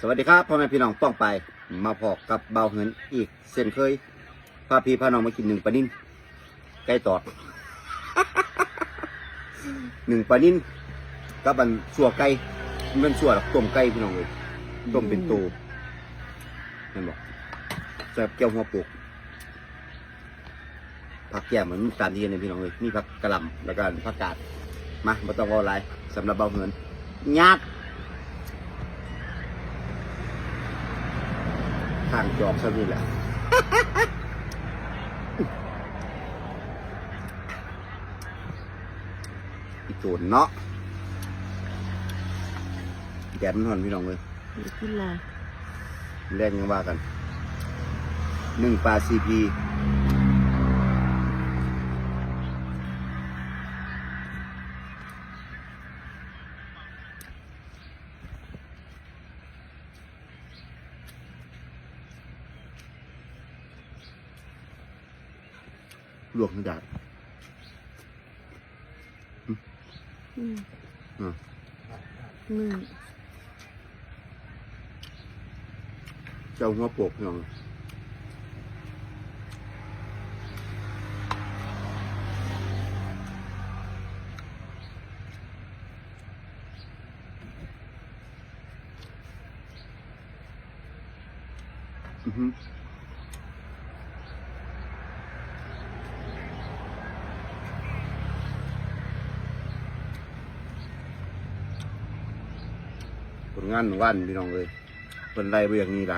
สวัสดีครับพ่อแม่พี่น้องป้องไป มาพอกกับเบาเหินอีกเส้นเคยพาพี่พาน้องมากินหนึ่งปลานิ่นไก่ตอดหนึ่งปลานิ่นกับอันสัวไก่มันเป็นสัวหรอกต้มไก่พี่น้องเลยต้มเป็นตูนั่นบอกแซ่แก้วหัวปุกผักแก้มเหมือนตามที่เห็นเลยพี่น้องเลยมีผักกระหล่ำแล้วก็ผักกาดมาไม่ต้องรออะไรสำหรับเบาเหินญา ทางจอกซะนี่แหละอีโจนเนาะแดดมันหอนพี่น้องเลยนี่ขึ้นลายแรกยังว่ากันหนึ่งปลาซีพี ลวกให้ได้อืมอืมนึ่งเจ้าหัวโปกพี่น้องอือหื งานวันพี่น้องเลยเป็นไรไปอย่างนี้ไร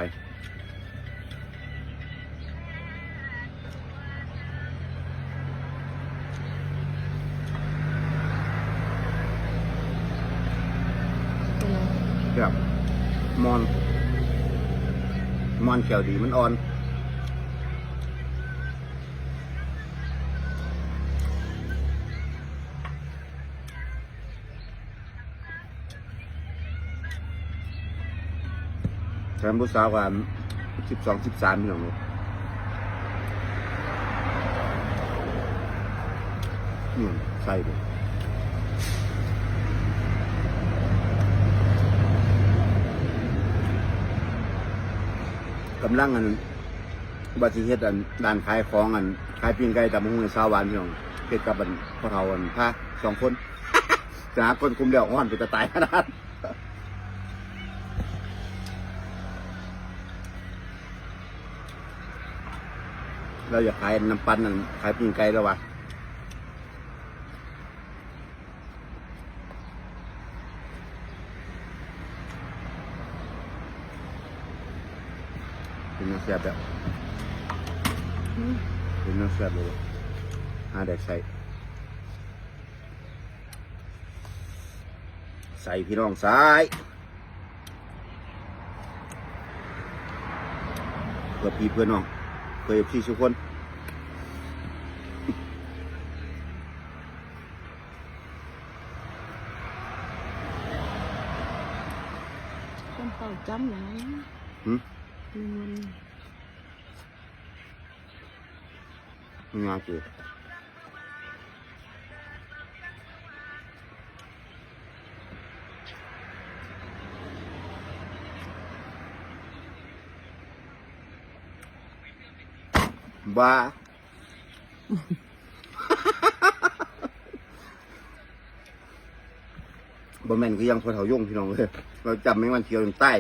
แบบมอน มอนแขวดีมันอ่อน แถมผู้สาวกันสิบสองสิบสามพี่น้องนี่ใส่เลยกำลังอันบัติเหตุอันด้านขายของอันขายปิ้งไก่ตำมะฮุ่งสาวหวานพี่น้องเฮ็ดกับอันพ่อเฒ่าอันพาสองคนจะหาคนคุมเดียวอ่อนไปจะตายขนาด เราอยากขายน้ำปั้นนั่นขายปิ้งไก่แล้ววะเป็นน้ำแซ่บแบบอืมเป็นน้ำแซ่บเลยหาแดกใส่ใส่พี่น้องซ้ายเพื่อพี่เพื่อน้อง พื่อพี่ทุกคนต้นเต่าจ้ำหลายหืมมันงาจืด บ้าบ่แม่นคือยังพอเถาย่งพี่น้องเลยเราจำแมงวันเขียวอยู่ใต้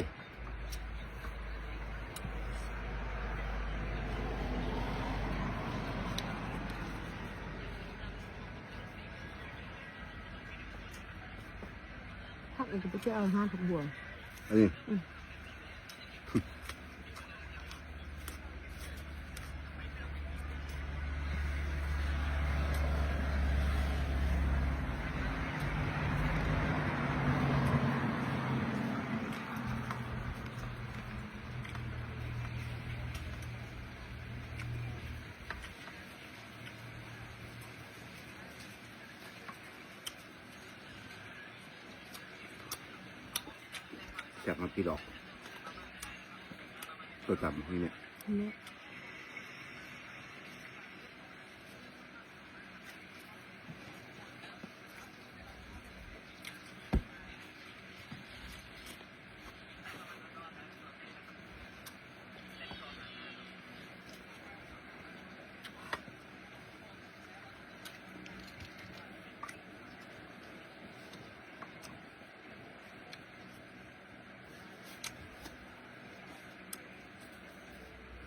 พักอีกไปเที่ยวเอาห้าผักบัวอันนี้ จากมาพี่ดอกตัวจำนี่เนี่ย เนี่ย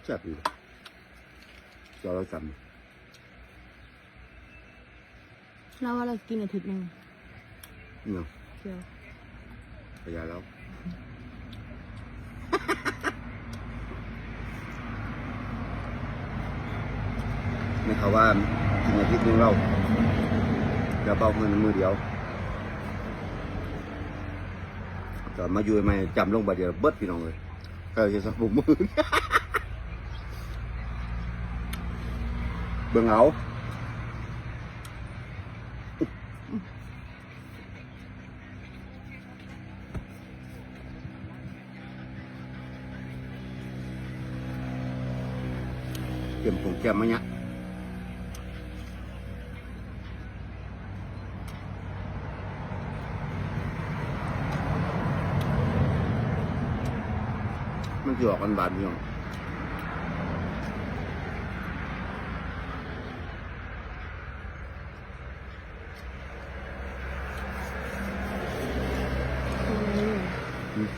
แซ่บอยู่จอเราจเราว่าเรากินอาทิตย์หนึ่งำเนี่ยเที่ยวพยาแล้ว นี่เขาว่ากินอาทิตย์หนึงเราจะเบาเงินมือเดียวก็มาอยู่ใหม่จำลงบาดเดียวเบิดพี่น้องเลยก็จะสับบุกมือ เบิ่งเอาเตรียมผงแก้มมาเนี่ยมันจะออกกันบานพี่น้อง อืม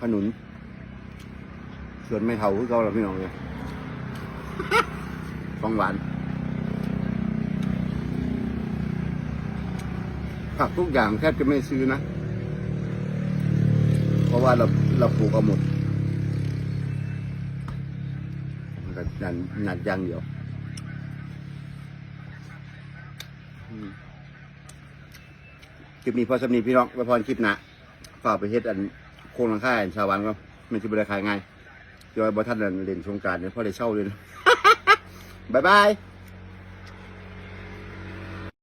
ขนุนส่วนไม่เท่าคือเก่าแล้วพี่น้องเลยของหวานผักทุกอย่างแทบจะไม่ซื้อนะ เพราะว่าเราเราปลูกเอาหมดมันก็นันนัดยางเดียวคลิปนี้พอสำนีพี่น้องไว้พรคลิปหนะฝากไปเฮ็ดอัน โค้งหลังค่าอันชาวบ้านก็มันจะบริขาไงย้อยบอท่านเรียนสงการเนี่ยพ่อได้เช่าเลยบายบาย